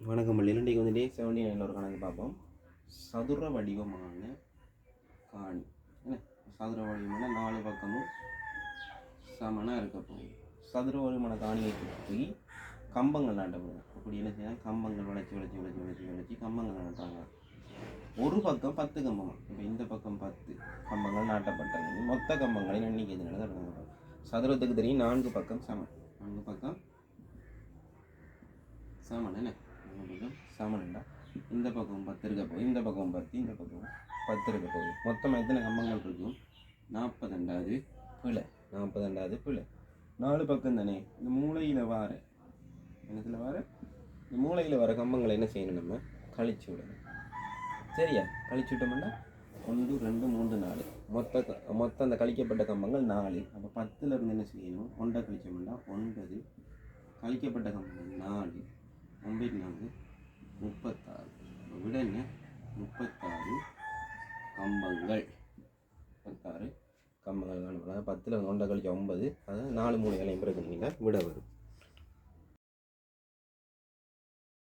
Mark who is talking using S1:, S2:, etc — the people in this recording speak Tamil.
S1: வணக்கம் பள்ளி இன்றைக்கு வந்து டே செவன்டி நைனில் ஒரு கணக்கு பார்ப்போம். சதுர வடிவமான காணி. என்ன? சதுர வடிவமான நாலு பக்கமும் சமனாக இருக்க போகுது. சதுர வடிவமான காணியை போய் கம்பங்கள் நாட்டப்படுது அப்படி என்ன செய்யலாம்? கம்பங்கள் வளைச்சி வளைச்சி வளைச்சி வளைச்சி வளைச்சி கம்பங்கள் நாட்டுறாங்க ஒரு பக்கம் பத்து கம்பம் இப்போ இந்த பக்கம் பத்து கம்பங்கள் நாட்டப்பட்டது மொத்த கம்பங்களின் எண்ணிக்கை எதுனால தொடங்க சதுரத்துக்கு தெரியும் நான்கு பக்கம் சமன். நான்கு பக்கம் சமன். என்ன? நான்கு இந்த பக்கம் பத்து இருக்க போகுது இந்த பக்கம் பத்து இந்த பக்கம் பத்து இருக்க போகுது மொத்தம் எத்தனை கம்பங்கள் இருக்கும் நாற்பதெண்டாவது பிழை நாற்பதெண்டாவது பிழை. நாலு பக்கம் தானே? இந்த மூளையில் வார. என்னத்தில் வார? இந்த மூளையில் வர கம்பங்களை என்ன செய்யணும் நம்ம? கழிச்சு விடணும். சரியா? கழிச்சு விட்டோம்னா ஒன்று ரெண்டு மூன்று நாலு. மொத்த மொத்தம் அந்த கழிக்கப்பட்ட கம்பங்கள் நாலு. அப்போ பத்தில் இருந்து என்ன செய்யணும்? ஒன்றை கழிச்சோம்னா ஒன்பது. கழிக்கப்பட்ட கம்பங்கள் நாலு. ஒன்பது நாலு. என்ன முப்பத்தாறு கம்பங்கள். முப்பத்தாறு கம்பங்கள் காணப்படாது பத்தில் ஒன்றை கழிச்சு ஒன்பது அதாவது நாலு மூணு இலையும் பிறகு விட வரும்.